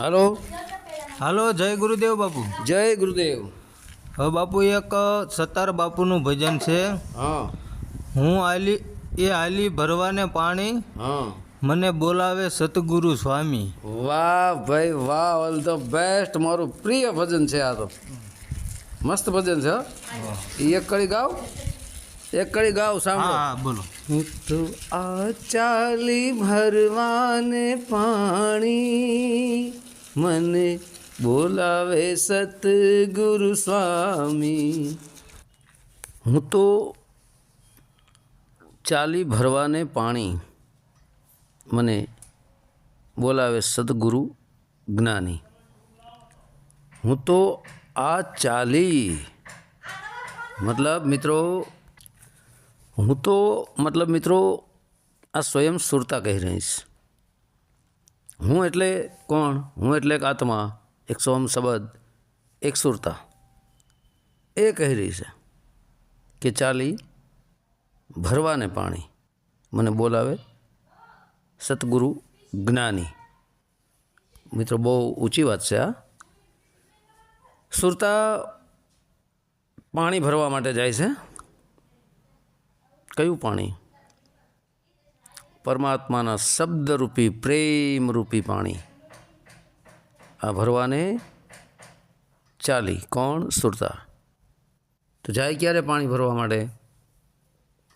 હાલો. હાલો જય ગુરુદેવ બાપુ. જય ગુરુદેવ. હવે બાપુ એક સત્તાર બાપુનું ભજન છે. હા. હું આલી એ આલી ભરવાને પાણી હા. મને બોલાવે સતગુરુ સ્વામી. વાહ ભાઈ વાહ ઓલ ધ બેસ્ટ. મારું પ્રિય ભજન છે આ તો. મસ્ત ભજન છે એક કળી ગાવ. એક કળી ગાવ સાંભળો. હા બોલો. હું તો આ ચાલી ભરવાને પાણી મને બોલાવે સતગુરુ સ્વામી. હું તો ચાલી ભરવાને પાણી મને બોલાવે સદગુરુ જ્ઞાની. હું તો આ ચાલી, મતલબ મિત્રો, હું તો, મતલબ મિત્રો, આ સ્વયં સુરતા કહી રહીશ. હું એટલે કોણ? હું એટલે એક આત્મા, એક સોમ શબ્દ, એક સુરતા. એ કહી રહી છે કે ચાલી, ભરવાને પાણી. મને બોલાવે સતગુરુ જ્ઞાની. મિત્રો, બહુ ઊંચી વાત છે આ. સુરતા પાણી ભરવા માટે જાય છે. કયું પાણી? પરમાત્માના શબ્દરૂપી, પ્રેમરૂપી પાણી. આ ભરવાને ચાલી કોણ સુરતા? તો જાય ક્યારે પાણી ભરવા માટે?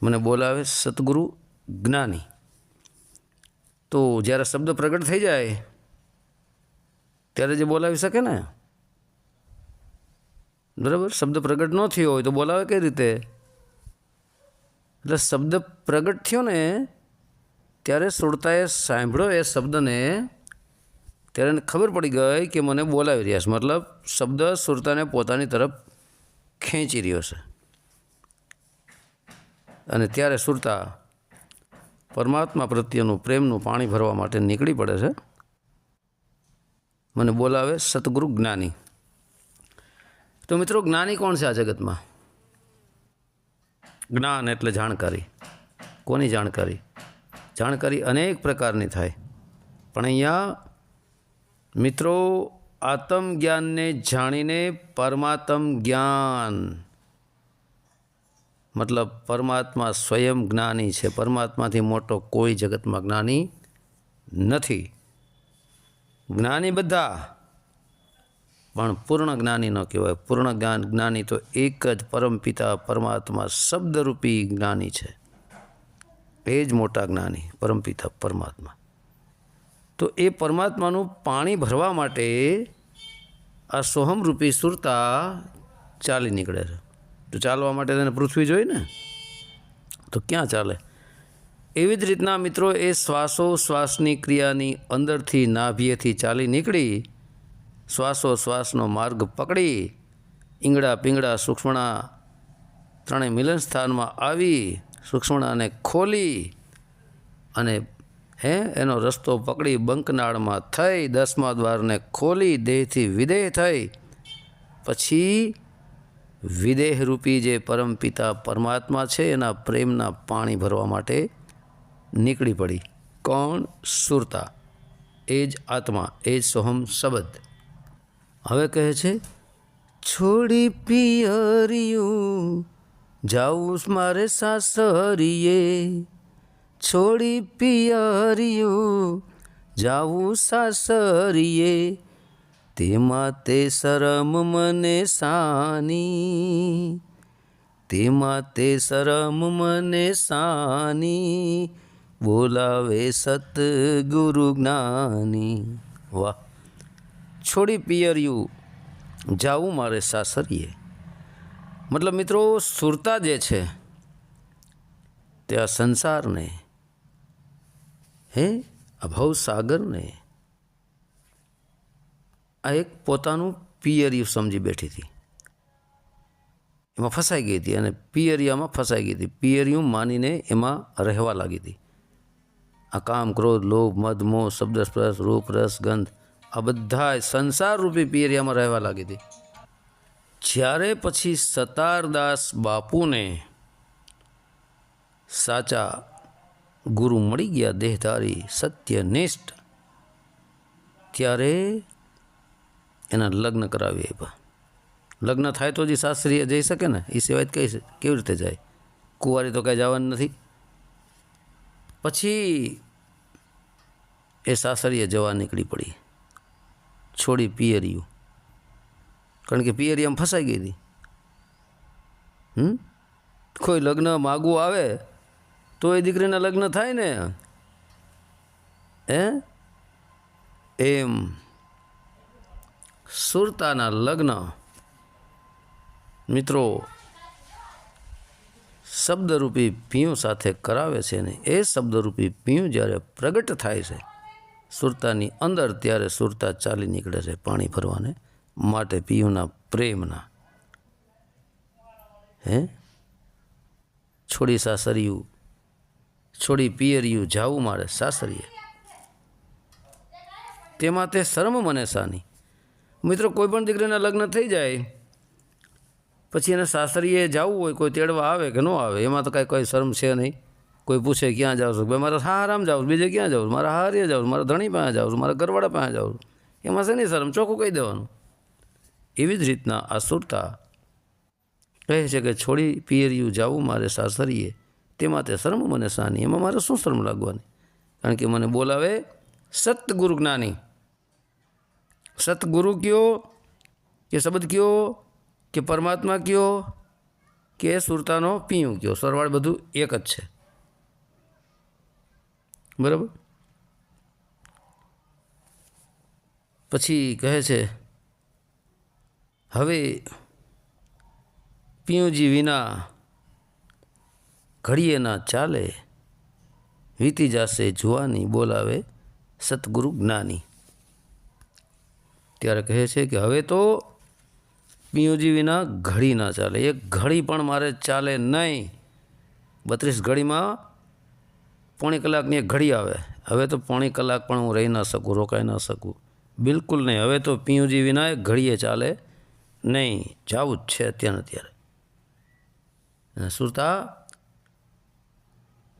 મને બોલાવે સદગુરુ જ્ઞાની. તો જ્યારે શબ્દ પ્રગટ થઈ જાય, ત્યારે જે બોલાવી શકે ને? બરાબર? શબ્દ પ્રગટ ન થયો હોય તો બોલાવે કઈ રીતે? એટલે શબ્દ પ્રગટ થયો ને ત્યારે સુરતાએ સાંભળ્યો એ શબ્દને, ત્યારે ખબર પડી ગઈ કે મને બોલાવી રહ્યા છે. મતલબ શબ્દ સુરતાને પોતાની તરફ ખેંચી રહ્યો છે. અને ત્યારે સુરતા પરમાત્મા પ્રત્યેનું પ્રેમનું પાણી ભરવા માટે નીકળી પડે છે. મને બોલાવે સતગુરુ જ્ઞાની. તો મિત્રો જ્ઞાની કોણ છે આ જગતમાં? જ્ઞાન એટલે જાણકારી. કોની જાણકારી? જાણકારી અનેક પ્રકારની થાય. પણ અહીંયા મિત્રો આત્મ જ્ઞાનને જાણીને પરમાત્મ જ્ઞાન મતલબ પરમાત્મા સ્વયં જ્ઞાની છે. પરમાત્માથી મોટો કોઈ જગતમાં જ્ઞાની નથી. જ્ઞાની બધા, પણ પૂર્ણ જ્ઞાની ન કહેવાય. પૂર્ણ જ્ઞાન, જ્ઞાની તો એક જ પરમપિતા પરમાત્મા શબ્દરૂપી જ્ઞાની છે. એ જ મોટા જ્ઞાની પરમપિતા પરમાત્મા. તો એ પરમાત્માનું પાણી ભરવા માટે આ સોહમરૂપી સુરતા ચાલી નીકળે છે. તો ચાલવા માટે તેને પૃથ્વી જોઈએ ને? તો ક્યાં ચાલે? એવી જ રીતના મિત્રો એ શ્વાસો શ્વાસની ક્રિયાની અંદરથી નાભીએથી ચાલી નીકળી, શ્વાસો શ્વાસનો માર્ગ પકડી ઈંગડા પિંગડા સૂક્ષ્મણા ત્રણેય મિલન સ્થાનમાં આવી સૂક્ષ્મણાને ખોલી અને, હે, એનો રસ્તો પકડી બંકનાળમાં થઈ, દસમા દ્વારને ખોલી, દેહથી વિદેહ થઈ. પછી વિદેહરૂપી જે પરમપિતા પરમાત્મા છે, એના પ્રેમના પાણી ભરવા માટે નીકળી પડી. કોણ? સુરતા. એ જ આત્મા, એ જ સોહમ શબ્દ. હવે કહે છે, છોડી પિયરિયું જાઉં મારે સાસરીએ, છોડી પિયરિયું. જાઉં સાસરીએ, તેમાં તે શરમ મને સાની. તેમાં તે શરમ મને સાની. બોલાવે સતગુરુ જ્ઞાની. વાહ. છોડી પિયર્યું. જાવું મારે સાસરીએ. મતલબ મિત્રો, સુરતા જે છે, તે આ સંસારને, હે, આ ભવસાગરને, આ એક પોતાનું પિયરિયું સમજી બેઠી હતી. એમાં ફસાઈ ગઈ હતી અને પિયરિયામાં ફસાઈ ગઈ હતી. પિયરિયું માનીને એમાં રહેવા લાગી હતી. આ કામ, ક્રોધ, લોભ, મદ, મોહ, શબ્દ, સ્પર્શ, રૂપ, રસ, ગંધ, આ બધા સંસાર રૂપી પિયરિયામાં રહેવા લાગી હતી. જ્યારે પછી સતારદાસ બાપુને સાચા ગુરુ મળી ગયા દેહધારી સત્યનિષ્ઠ, ત્યારે એના લગ્ન કરાવી આપ્યા લગ્ન થાય તો જ સાસરીએ જઈ શકે ને? એ સિવાય કઈ કેવી રીતે જાય? કુંવારી તો કાંઈ જવાનું નથી. પછી એ સાસરીએ જવા નીકળી પડી. છોડી પિયરિયું. કારણ કે પિયરી ફસાઈ ગઈ હતી. હમ? કોઈ લગ્ન માગવું આવે, તો એ દીકરીના લગ્ન થાય ને. હે? એમ. સુરતાના લગ્ન. મિત્રો, શબ્દરૂપી પીયું સાથે કરાવે છે ને, એ શબ્દરૂપી પીયું જ્યારે પ્રગટ થાય છે, સુરતાની અંદર ત્યારે સુરતા ચાલી નીકળે છે પાણી ભરવાને. માટે પિયુના પ્રેમના. હે? છોડી સાસરિયું, છોડી પિયરિયું જાવું મારે સાસરીએ. તેમાં તે શરમ મને સાની. મિત્રો, કોઈ પણ દીકરીના લગ્ન થઈ જાય, પછી એને સાસરીએ જવું હોય, કોઈ તેડવા આવે કે ન આવે, એમાં તો કાંઈ કોઈ શરમ છે નહીં. કોઈ પૂછે ક્યાં જાવ છું? ભાઈ, મારે હારામ જાવ છું, બીજે ક્યાં જાવ છું? મારા હારીએ જાવ છું, મારા ધણી પાસે જાવ છું, મારા ઘરવાળા પાસે જાવ છું. એમાં નહીં શરમ? ચોખ્ખું કહી દેવાનું. એવી જ રીતના આ સુરતા કહે છે કે છોડી પિયરિયું જાવું મારે સાસરીએ તે શરમ મને સાની, એમાં મારે શું શરમ લાગવાની? કારણ કે મને બોલાવે સતગુરુ જ્ઞાની. સતગુરુ કયો કે શબ્દ કયો કે પરમાત્મા કયો કે સુરતાનો પીયું કયો? સરવાળ બધું એક જ છે. બરાબર? પછી કહે છે હવે પિયુજી વિના ઘડીએ ના ચાલે, વીતી જશે જુવાની, બોલાવે સતગુરુ જ્ઞાની. ત્યારે કહે છે કે હવે તો પિયુજી વિના ઘડી ના ચાલે. એક ઘડી પણ મારે ચાલે નહીં. બત્રીસ ઘડીમાં પોણી કલાકની એક ઘડી આવે. હવે તો પોણી કલાક પણ હું રહી ના શકું, રોકાઈ ના શકું. બિલકુલ નહીં. હવે તો પિયુજી વિના એક ઘડીએ ચાલે. નહીં, જવું જ છે અત્યારે અત્યારે. સુરતા,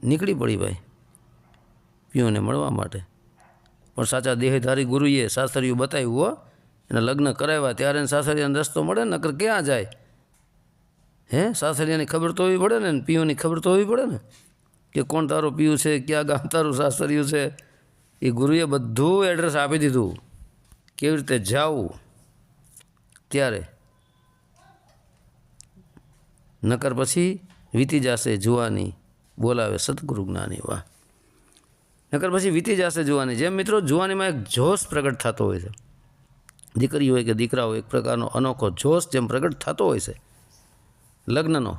નીકળી પડી ભાઈ પીઓને મળવા માટે. પણ સાચા દેહધારી ગુરુએ સાસરિયું બતાવ્યું હો, એને લગ્ન કરાવ્યા ત્યારે એને સાસરિયાને રસ્તો મળે ને નકર ક્યાં જાય? હે સાસરિયાની ખબર તો હોવી પડે ને પીઓની ખબર તો હોવી પડે ને? કે કોણ તારું પીયું છે, ક્યાં ગામ તારું સાસરિયું છે? એ ગુરુએ બધું એડ્રેસ આપી દીધું. કેવી રીતે જાવું? ત્યારે નકર પછી વીતી જશે જુવાની, બોલાવે સદગુરુ જ્ઞાની, વાહ. નકર પછી વીતી જશે જુવાની. જેમ મિત્રો જુવાનીમાં એક જોશ પ્રગટ થતો હોય છે. દીકરી હોય કે દીકરા હોય એક પ્રકારનો અનોખો જોશ જેમ પ્રગટ થતો હોય છે. લગ્નનો.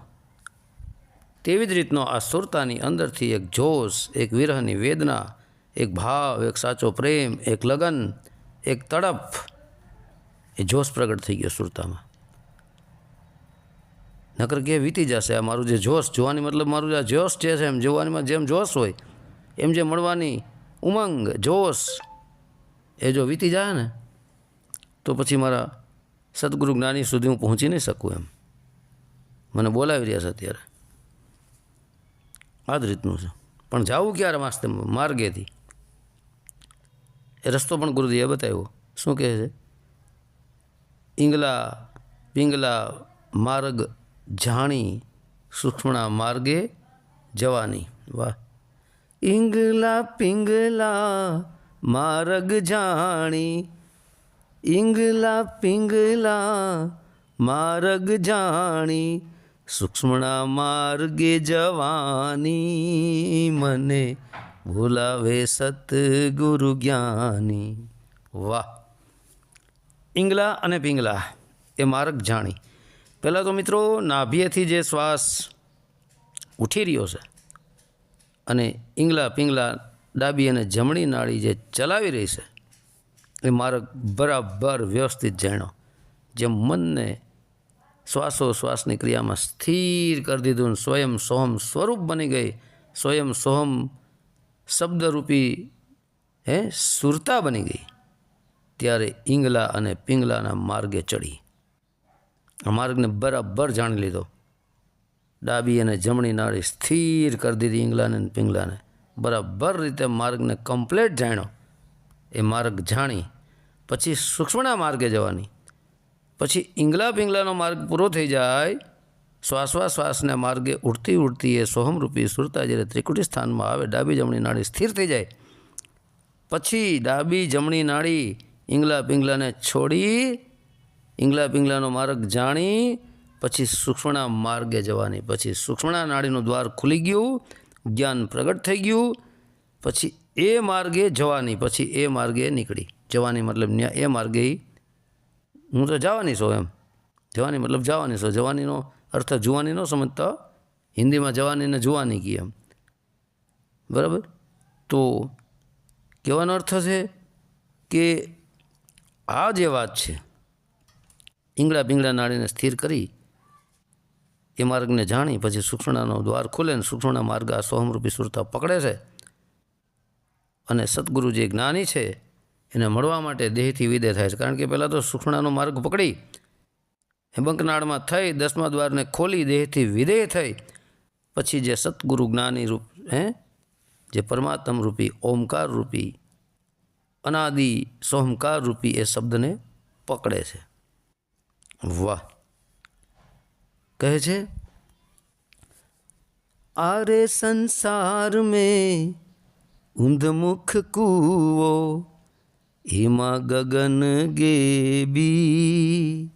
તેવી જ રીતનો આ સુરતાની અંદરથી એક જોશ, એક વિરહની વેદના, એક ભાવ, એક સાચો પ્રેમ, એક લગન, એક તડપ એ જોશ પ્રગટ થઈ ગયો સુરતામાં. નકર કે વીતી જશે આ મારું જે જોશ, જોવાની મતલબ મારું જે જોશ જે છે એમ જોવાનીમાં જેમ જોશ હોય, એમ જે મળવાની ઉમંગ, જોશ, એ જો વીતી જાય ને, તો પછી મારા સદગુરુ જ્ઞાની સુધી હું પહોંચી નહીં શકું એમ. મને બોલાવી રહ્યા છે અત્યારે. આ જ રીતનું છે. પણ જાવું ક્યારે માસ્તે માર્ગેથી? એ રસ્તો પણ ગુરુજીએ બતાવ્યો. શું કહે છે? ઈંગલા, પિંગલા, માર્ગ જાણી સૂક્ષ્મણા માર્ગે જવાની. વાહ. ઇંગલા પિંગલા માર્ગ જાણી. ઇંગલા પિંગલા માર્ગ જાણી. સૂક્ષ્મણા માર્ગે જવાની મને ભૂલાવે સતગુરુ જ્ઞાની. વાહ. ઇંગલા અને પિંગલા એ માર્ગ જાણી. પહેલાં તો મિત્રો નાભિયેથી જે શ્વાસ ઉઠી રહ્યો છે અને ઈંગલા પિંગલા ડાબી અને જમણી નાળી જે ચલાવી રહી છે, એ માર્ગ બરાબર વ્યવસ્થિત જાણ્યો. જેમ મનને શ્વાસો શ્વાસની ક્રિયામાં સ્થિર કરી દીધું સ્વયં સોહમ સ્વરૂપ બની ગઈ. સ્વયં સોહમ શબ્દરૂપી, હે, સુરતા બની ગઈ. ત્યારે ઈંગલા અને પિંગલાના માર્ગે ચડી માર્ગને બરાબર જાણી લીધો. ડાબી અને જમણી નાળી સ્થિર કરી દીધી ઇંગલાને અને પિંગલાને. બરાબર રીતે માર્ગને કમ્પ્લેટ જાણ્યો. એ માર્ગ જાણી, પછી સૂક્ષ્મના માર્ગે જવાની. પછી ઇંગલા પિંગલાનો માર્ગ પૂરો થઈ જાય. શ્વાસોશ્વાસના માર્ગે ઉડતી ઉડતી એ સોહમરૂપી સુરતા જ્યારે ત્રિકુટી સ્થાનમાં આવે, ડાબી જમણી નાળી સ્થિર થઈ જાય. પછી ડાબી જમણી નાડી ઇંગલા પિંગલાને છોડી ઈંગલા પિંગલાનો માર્ગ જાણી, પછી સૂક્ષ્મણા માર્ગે જવાની. પછી સૂક્ષ્મણા નાડીનું દ્વાર ખુલી ગયું, જ્ઞાન પ્રગટ થઈ ગયું, પછી એ માર્ગે જવાની, પછી એ માર્ગે નીકળી. જવાની મતલબ એ માર્ગે હું તો જવાની છું એમ. જવાની મતલબ જવાની છો. જવાનીનો અર્થ જુવાની ન સમજતા. હિન્દીમાં જવાનીને જુવાની કી એમ. બરાબર? તો કહેવાનો અર્થ છે કે આ જે વાત છે ઈંગળા પીંગડા નાળીને સ્થિર કરી એ માર્ગને જાણી પછી સુક્ષણાનો દ્વાર ખુલે ને સૂક્ષ્મણા માર્ગ આ સોહમરૂપી સુરતા પકડે છે. અને સદગુરુ જે જ્ઞાની છે, એને મળવા માટે દેહથી વિદે થાય છે. કારણ કે પહેલાં તો સુક્ષણાનો માર્ગ પકડી, હેબંકનાળમાં થઈ, દસમા દ્વારને ખોલી, દેહથી વિદેય થઈ. પછી જે સદગુરુ જ્ઞાની રૂપ, હે, જે પરમાત્મ રૂપી, ઓમકાર રૂપી, અનાદિ સોહમકાર રૂપી એ શબ્દને પકડે છે. વાહ કહે છે, આરે સંસાર મેં ઊંધમુખ કૂવો, એમાં ગગન ગેબી.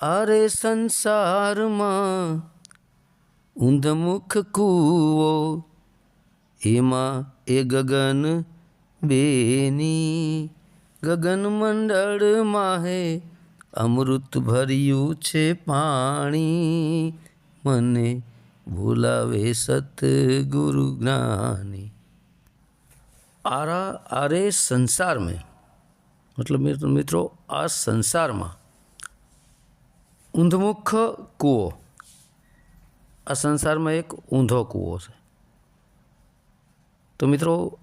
આરે સંસારમાં ઊંધમુખ કૂવો, એમાં એ ગગન બેની. ગગન મંડળમાં હે અમૃત ભર્યું છે પાણી. મને ભૂલાવે સતગુરુ જ્ઞાની. આરા આરે સંસાર મેં મતલબ મિત્રો, આ સંસારમાં ઊંધમુખ કૂવો. આ સંસારમાં એક ઊંધો કૂવો છે. તો મિત્રો,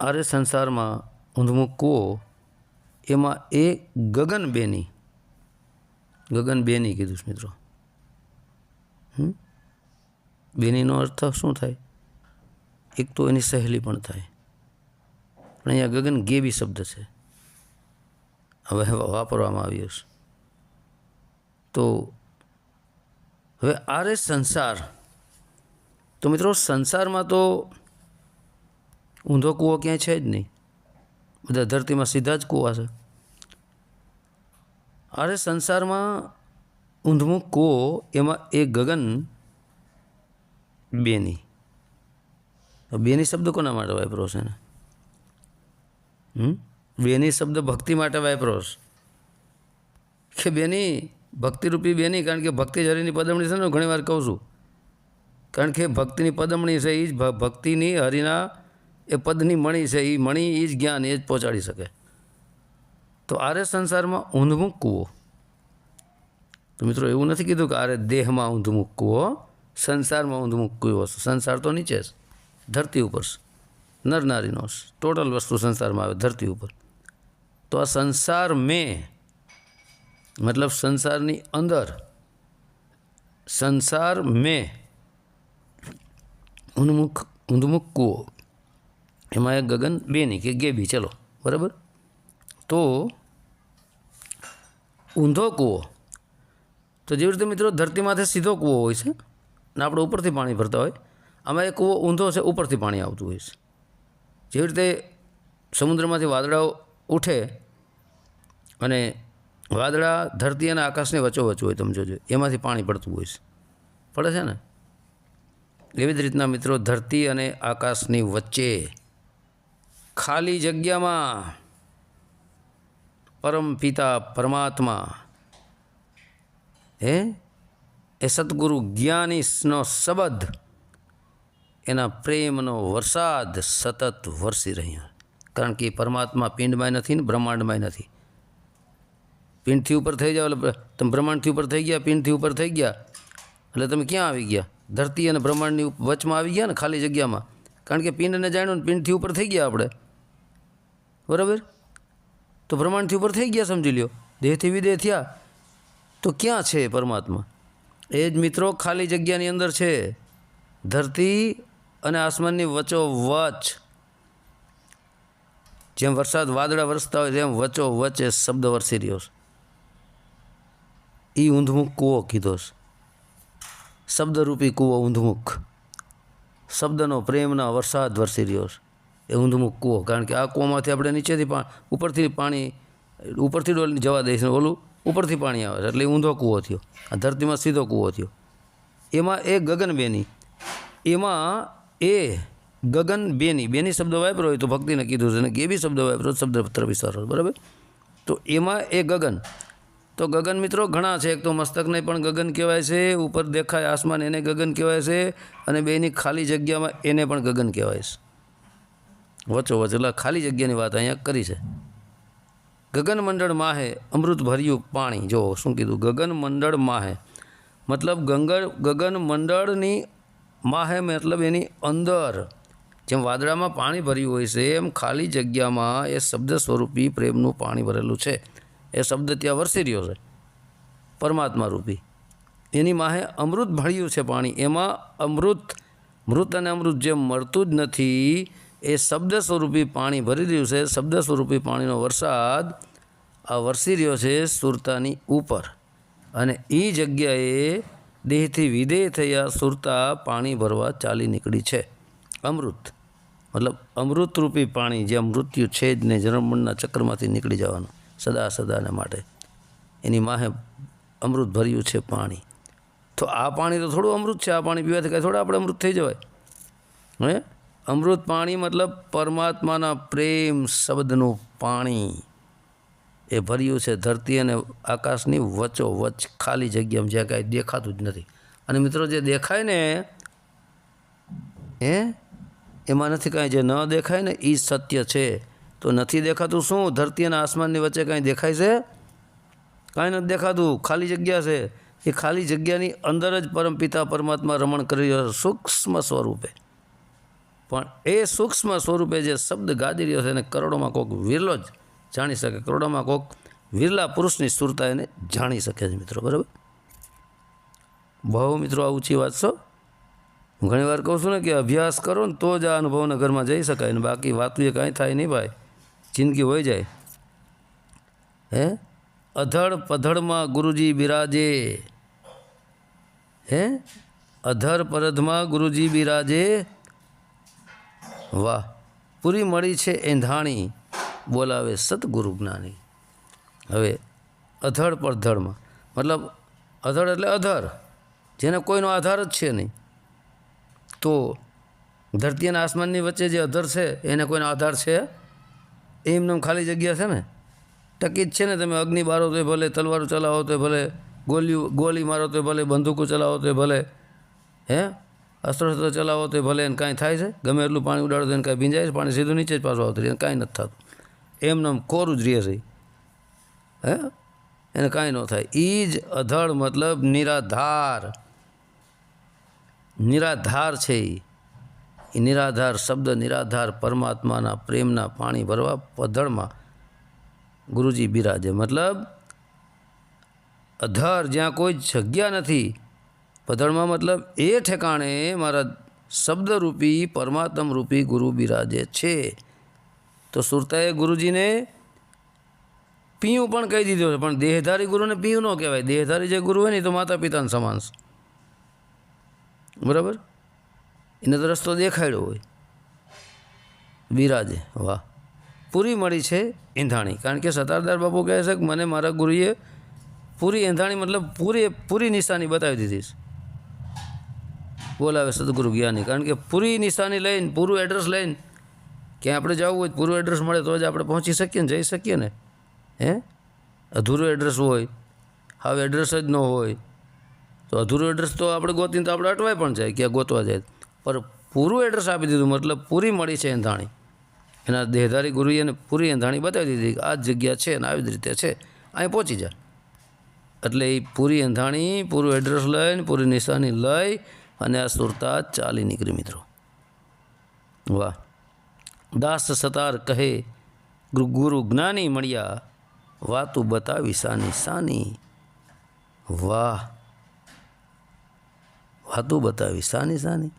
આરે સંસારમાં ઊંધમુખ કૂવો એમાં એ ગગન ગગનબેની ગગન બેની કીધું છે મિત્રો? બેનીનો અર્થ શું થાય? એક તો એની સહેલી પણ થાય. પણ અહીંયા ગગન ગેબી શબ્દ છે. હવે વાપરવામાં આવ્યો છે. તો હવે આરે સંસાર. તો મિત્રો સંસારમાં તો ઊંધો કૂવો ક્યાંય છે જ નહીં. બધા ધરતીમાં સીધા જ કૂવા છે. અરે સંસારમાં ઊંધમુખ કૂવો, એમાં એ ગગન, બેની. બેની શબ્દ કોના માટે વાપરો છે ને હમ? બેની શબ્દ ભક્તિ માટે વાપરો છે. કે બેની, ભક્તિરૂપી બેની, કારણ કે ભક્તિ હરિની પદમણી છે ને હું ઘણી વાર કહું છું. કારણ કે ભક્તિની પદમણી છે એ જ ભક્તિની હરિના એ પદની મણી છે એ મણી એ જ જ્ઞાન એ જ પહોંચાડી શકે. તો આરે સંસારમાં ઊંધમુખ કૂવો. તો મિત્રો એવું નથી કીધું કે આરે દેહમાં ઊંધમુખ કૂવો, સંસારમાં ઊંધમુખ કૂવો સંસાર તો નીચે છે, ધરતી ઉપર છે. નર નારીનો ટોટલ વસ્તુ સંસારમાં આવે, ધરતી ઉપર. તો આ સંસાર મેં, મતલબ સંસારની અંદર, સંસાર મેં ઉન્મુખ ઊંધમુખ કૂવો. એમાં એક ગગન બેની કે ગેબી ચલો, બરાબર? તો ઊંધો કૂવો. તો જેવી રીતે મિત્રો ધરતીમાંથી સીધો કૂવો હોય છે ને આપણે ઉપરથી પાણી ભરતા હોય, આમાં એક કૂવો ઊંધો છે, ઉપરથી પાણી આવતું હોય છે. જેવી રીતે સમુદ્રમાંથી વાદળાઓ ઉઠે અને વાદળા ધરતી અને આકાશની વચ્ચોવચ્ચ હોય, તમે જોજો, એમાંથી પાણી પડતું હોય છે. પડે છે ને? એવી જ રીતના મિત્રો ધરતી અને આકાશની વચ્ચે ખાલી જગ્યામાં પરમ પિતા પરમાત્મા. હે? એ સદગુરુ જ્ઞાનીશનો શબ્દ, એના પ્રેમનો વરસાદ સતત વરસી રહ્યા. કારણ કે પરમાત્મા પિંડમાં નથી ને બ્રહ્માંડમાં નથી. પિંડથી ઉપર થઈ જાઓ, એટલે તમે બ્રહ્માંડથી ઉપર થઈ ગયા, પિંડથી ઉપર થઈ ગયા, એટલે તમે ક્યાં આવી ગયા? ધરતી અને બ્રહ્માંડની વચમાં આવી ગયા ને ખાલી જગ્યામાં? કારણ કે પિંડને જાણ્યું ને પિંડથી ઉપર થઈ ગયા આપણે. બરાબર? તો પ્રમાણથી ઉપર થઈ ગયા સમજી લ્યો. દેહથી વિદેહ થયા. તો ક્યાં છે પરમાત્મા? એ જ મિત્રો ખાલી જગ્યાની અંદર છે. ધરતી અને આસમાનની વચ્ચો વચ જેમ વરસાદ વાદળા વરસતા હોય તેમ વચો વચ્ચે શબ્દ વરસી રહ્યો છે. એ ઊંધમુખ કૂવો કીધો છે. શબ્દરૂપી કૂવો ઊંધમુખ. શબ્દનો પ્રેમના વરસાદ વરસી રહ્યો છે. એ ઊંધું કૂવો, કારણ કે આ કૂવામાંથી આપણે નીચેથી ઉપરથી પાણી, ઉપરથી ડોલ જવા દઈશું ઓલું, ઉપરથી પાણી આવે છે. એટલે ઊંધો કૂવો થયો. આ ધરતીમાં સીધો કૂવો થયો. એમાં એ ગગનબેની, એમાં એ ગગન બેની બેની શબ્દ વાપરો હોય તો ભક્તિને કીધું છે અને ગેબી શબ્દ વાપરો તો શબ્દ પત્ર વિસ્તારો બરાબર? તો એમાં એ ગગન. તો ગગન મિત્રો ઘણા છે. એક તો મસ્તકને પણ ગગન કહેવાય છે, ઉપર દેખાય આસમાન એને ગગન કહેવાય છે, અને બેની ખાલી જગ્યામાં એને પણ ગગન કહેવાય છે. વચ્ચો વચ્ચે એટલે ખાલી જગ્યાની વાત અહીંયા કરી છે. ગગન મંડળ માહે અમૃત ભર્યું પાણી. જો, શું કીધું? ગગન મંડળ માહે. મતલબ ગંગળ, ગગન મંડળની માહે મતલબ એની અંદર. જેમ વાદળામાં પાણી ભર્યું હોય છે, એમ ખાલી જગ્યામાં એ શબ્દ સ્વરૂપી પ્રેમનું પાણી ભરેલું છે. એ શબ્દ ત્યાં વરસી રહ્યો છે, પરમાત્મા રૂપી. એની માહે અમૃત ભળ્યું છે પાણી. એમાં અમૃત, મૃત અને અમૃત જેમ મળતું જ નથી એ શબ્દ સ્વરૂપી પાણી ભરી રહ્યું છે. શબ્દ સ્વરૂપી પાણીનો વરસાદ આ વરસી રહ્યો છે સુરતાની ઉપર. અને એ જગ્યાએ દેહથી વિદેહ થયા સુરતા પાણી ભરવા ચાલી નીકળી છે. અમૃત. મતલબ અમૃતરૂપી પાણી જે મૃત્યુ છે જ ને જન્મમણના ચક્રમાંથી નીકળી જવાનું સદા સદાને માટે. એની માહે અમૃત ભર્યું છે પાણી. તો આ પાણી તો થોડું અમૃત છે. આ પાણી પીવાથી કાંઈ થોડા આપણે અમૃત થઈ જવાય. હે? અમૃત પાણી મતલબ પરમાત્માના પ્રેમ શબ્દનું પાણી. એ ભર્યું છે ધરતી અને આકાશની વચ્ચો વચ્ચ ખાલી જગ્યામાં જ્યાં કાંઈ દેખાતું જ નથી. અને મિત્રો જે દેખાય ને, હે? એમાં નથી કાંઈ જે ન દેખાય ને એ સત્ય છે. તો નથી દેખાતું શું? ધરતી અને આસમાનની વચ્ચે કાંઈ દેખાય છે? કાંઈ નથી દેખાતું. ખાલી જગ્યા છે. એ ખાલી જગ્યાની અંદર જ પરમપિતા પરમાત્મા રમણ કરી રહ્યો સૂક્ષ્મ સ્વરૂપે. પણ એ સૂક્ષ્મ સ્વરૂપે જે શબ્દ ગાદી રહ્યો છે એને કરોડોમાં કોક વિરલો જ જાણી શકે. કરોડોમાં કોઈક વિરલા પુરુષની સુરતા એને જાણી શકે છે મિત્રો, બરાબર? બહુ મિત્રો, આ ઊંચી વાત છો હું. ઘણી વાર કહું છું ને કે અભ્યાસ કરો ને તો જ આ અનુભવના ઘરમાં જઈ શકાય ને બાકી વાતું એ કાંઈ થાય નહીં ભાઈ. જિંદગી હોય જાય. હે? અધડ પધડમાં ગુરુજી બિરાજે. હે? અધર પરધમાં ગુરુજી બિરાજે. વાહ, પૂરી મળી છે એંધાણી, બોલાવે સતગુરુ જ્ઞાની. હવે અધડ પડધડમાં, મતલબ અધડ એટલે અધર, જેને કોઈનો આધાર જ છે નહીં. તો ધરતી અને આસમાનની વચ્ચે જે અધર છે, એને કોઈનો આધાર છે? એમને ખાલી જગ્યા છે ને? ટકી જ છે ને તમે અગ્નિ બારો તો ભલે, તલવારો ચલાવો તો ભલે ગોલી ગોલી મારો તો ભલે, બંદૂકો ચલાવો તો ભલે, હે? અસ્ત્ર ચલાવો તો ભલે એને કાંઈ થાય છે. ગમે એટલું પાણી ઉડાડો તો એને કાંઈ ભીંજાય છે. પાણી સીધું નીચે જ પાછું આવતું એને કાંઈ નથી થતું. એમને કોરું જ રહે છે. હે? એને કાંઈ ન થાય. એ જ અધડ મતલબ નિરાધાર. નિરાધાર છે એ નિરાધાર શબ્દ, નિરાધાર પરમાત્માના પ્રેમના પાણી ભરવા પધળમાં ગુરુજી બિરાજે. મતલબ અધર જ્યાં કોઈ જગ્યા નથી પધડમાં મતલબ એ ઠેકાણે મારા શબ્દરૂપી પરમાત્મ રૂપી ગુરુ બિરાજે છે. તો સુરતાએ ગુરુજીને પીયું પણ કહી દીધું છે, પણ દેહધારી ગુરુને પીયું ન કહેવાય. દેહધારી જે ગુરુ હોય ને તો માતા પિતાને સમાન બરાબર? એને તો રસ્તો દેખાડ્યો હોય. બિરાજે. વાહ. પૂરી મળી છે એંધાણી કારણ કે સતારદાર બાપુ કહે છે કે મને મારા ગુરુએ પૂરી એંધાણી મતલબ પૂરી પૂરી નિશાની બતાવી દીધી છે. બોલાવે સદગુરુ જ્ઞાની. કારણ કે પૂરી નિશાની લઈને, પૂરું એડ્રેસ લઈને ક્યાં આપણે જવું હોય પૂરું એડ્રેસ મળે, તો જ આપણે પહોંચી શકીએ ને, જઈ શકીએ ને. હે? અધૂરું એડ્રેસ હોય, હવે એડ્રેસ જ ન હોય, તો અધૂરું એડ્રેસ તો આપણે ગોતીને તો આપણે અટવાય પણ જાય ક્યાં ગોતવા જાય. પણ પૂરું એડ્રેસ આપી દીધું, મતલબ પૂરી મળી છે એંધાણી. એના દેહધારી ગુરુએ એને પૂરી એંધાણી બતાવી દીધી કે આ જ જગ્યા છે અને આવી જ રીતે છે. અહીં પહોંચી જાય એટલે એ પૂરી એંધાણી, પૂરું એડ્રેસ લઈને, પૂરી નિશાની લઈ અને આ સુરતા ચાલી નીકળી મિત્રો. વાહ. દાસ સતાર કહે, ગુરુ જ્ઞાની મળ્યા, વાતું બતાવી સાની સાની. વાહ. વાતું બતાવી સાની સાની.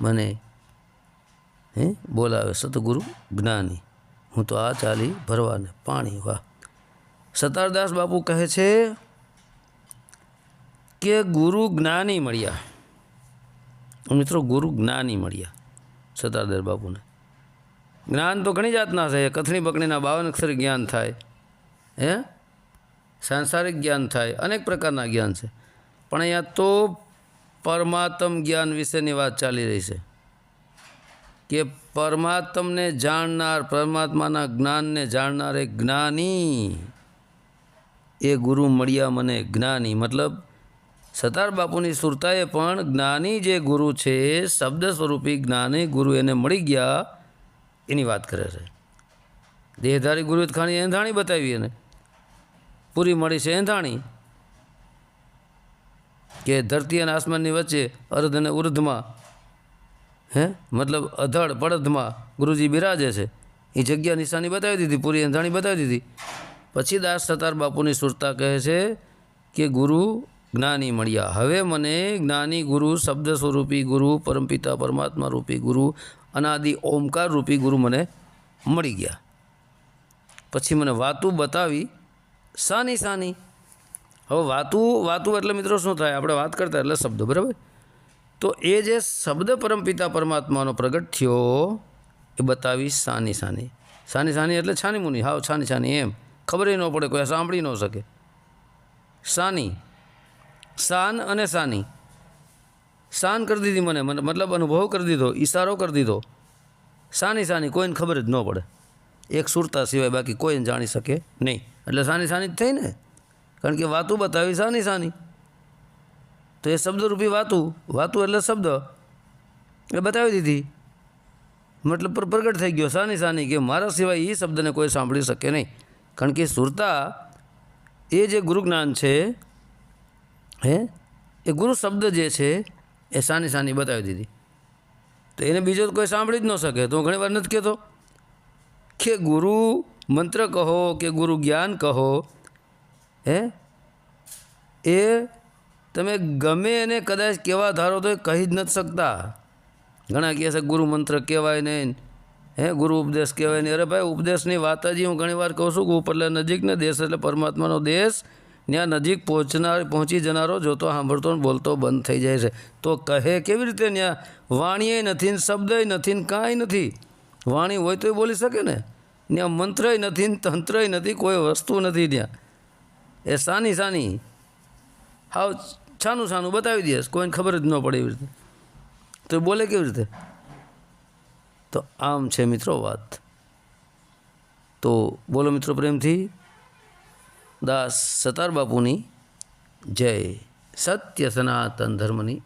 મને, હે, બોલાવે સતગુરુ જ્ઞાની. હું તો આ ચાલી ભરવાને પાણી. વાહ. સતારદાસ બાપુ કહે છે કે ગુરુ જ્ઞાની મળ્યા? મિત્રો ગુરુ જ્ઞાની મળ્યા સતારદર બાપુને. જ્ઞાન તો ઘણી જાતના છે. કથણી બકણીના બાવન અક્ષર જ્ઞાન થાય, હે? સાંસારિક જ્ઞાન થાય, અનેક પ્રકારના જ્ઞાન છે. પણ અહીંયા તો પરમાત્મ જ્ઞાન વિશેની વાત ચાલી રહી છે. કે પરમાત્મને જાણનાર, પરમાત્માના જ્ઞાનને જાણનાર એ જ્ઞાની, એ ગુરુ મળ્યા મને જ્ઞાની. મતલબ સતાર બાપુની સુરતાએ પણ જ્ઞાની જે ગુરુ છે, શબ્દ સ્વરૂપી જ્ઞાની ગુરુ એને મળી ગયા એની વાત કરે છે. દેહધારી ગુરુ ખાણી એંધાણી બતાવી એને. પૂરી મળી છે એંધાણી કે ધરતી અને આસમાનની વચ્ચે અર્ધ અને ઉર્ધમાં હે? મતલબ અધડ પડધમાં ગુરુજી બિરાજે છે. એ જગ્યા નિશાની બતાવી દીધી, પૂરી એંધાણી બતાવી દીધી. પછી દાસ સતાર બાપુની સુરતા કહે છે કે ગુરુ જ્ઞાની મળ્યા. હવે મને જ્ઞાની ગુરુ શબ્દ સ્વરૂપી ગુરુ, પરમપિતા, પરમાત્મા રૂપી ગુરુ, અનાદિ, ઓમકાર રૂપી ગુરુ મને મળી ગયા. પછી મને વાતું બતાવી. સાની સાની. હવે વાતું વાતું એટલે મિત્રો શું થાય? આપણે વાત કરતા એટલે શબ્દ, બરાબર? તો એ જે શબ્દ પરમપિતા, પરમાત્માનો પ્રગટ થયો, એ બતાવી સાની સાની. સાની સાની એટલે છાની મુની. હાવ છાની છાની એમ. ખબર ન પડે, કોઈ સાંભળી ન શકે. સાની. શાન અને સાની. શાન કરી દીધી મને, મતલબ અનુભવ કરી દીધો, ઈશારો કરી દીધો. સાની સાની, કોઈને ખબર જ ન પડે. એક સુરતા સિવાય બાકી કોઈને જાણી શકે નહીં. એટલે સાની સાની જ થઈ ને? કારણ કે વાતું બતાવી સાની સાની. તો એ શબ્દરૂપી વાતું વાતું એટલે શબ્દ. એ બતાવી દીધી. મતલબ પર પ્રગટ થઈ ગયો સાની સાની કે મારા સિવાય એ શબ્દને કોઈ સાંભળી શકે નહીં. કારણ કે સુરતા એ જે ગુરુ જ્ઞાન છે હે? એ ગુરુ શબ્દ જે છે, એ સાની સાની બતાવી દીધી. તો એને બીજો કોઈ સાંભળી જ ન શકે, તો ઘણી વાર નથી કહેતો. કે ગુરુ મંત્ર કહો કે ગુરુ જ્ઞાન કહો, હે? એ તમે ગમે એને કદાચ કેવા ધારો તો એ કહી જ નથી શકતા. ઘણા કહે છે ગુરુ મંત્ર કહેવાય નહીં. હે, ગુરુ ઉપદેશ કહેવાય નહીં. અરે ભાઈ, ઉપદેશની વાત જ હું ઘણી વાર કહું છું કે ઉપર એટલે નજીકને દેશ એટલે પરમાત્માનો દેશ ત્યાં નજીક પહોંચનાર, પહોંચી જનારો જોતો સાંભળતો બોલતો બંધ થઈ જાય છે. તો કહે, કેવી રીતે ત્યાં વાણીએ નથી ને શબ્દય નથી ને કાંઈ નથી? વાણી હોય તો એ બોલી શકે ને? ત્યાં મંત્રય નથી ને તંત્રય નથી, કોઈ વસ્તુ નથી ત્યાં. એ સાની સાની? હાવ છાનું છાનું બતાવી દે, કોઈને ખબર જ ન પડે એવી રીતે. તો બોલે કેવી રીતે? તો આમ છે મિત્રો વાત. તો બોલો મિત્રો પ્રેમથી. દાસ સતાર બાપુની જય સત્ય સનાતન ધર્મની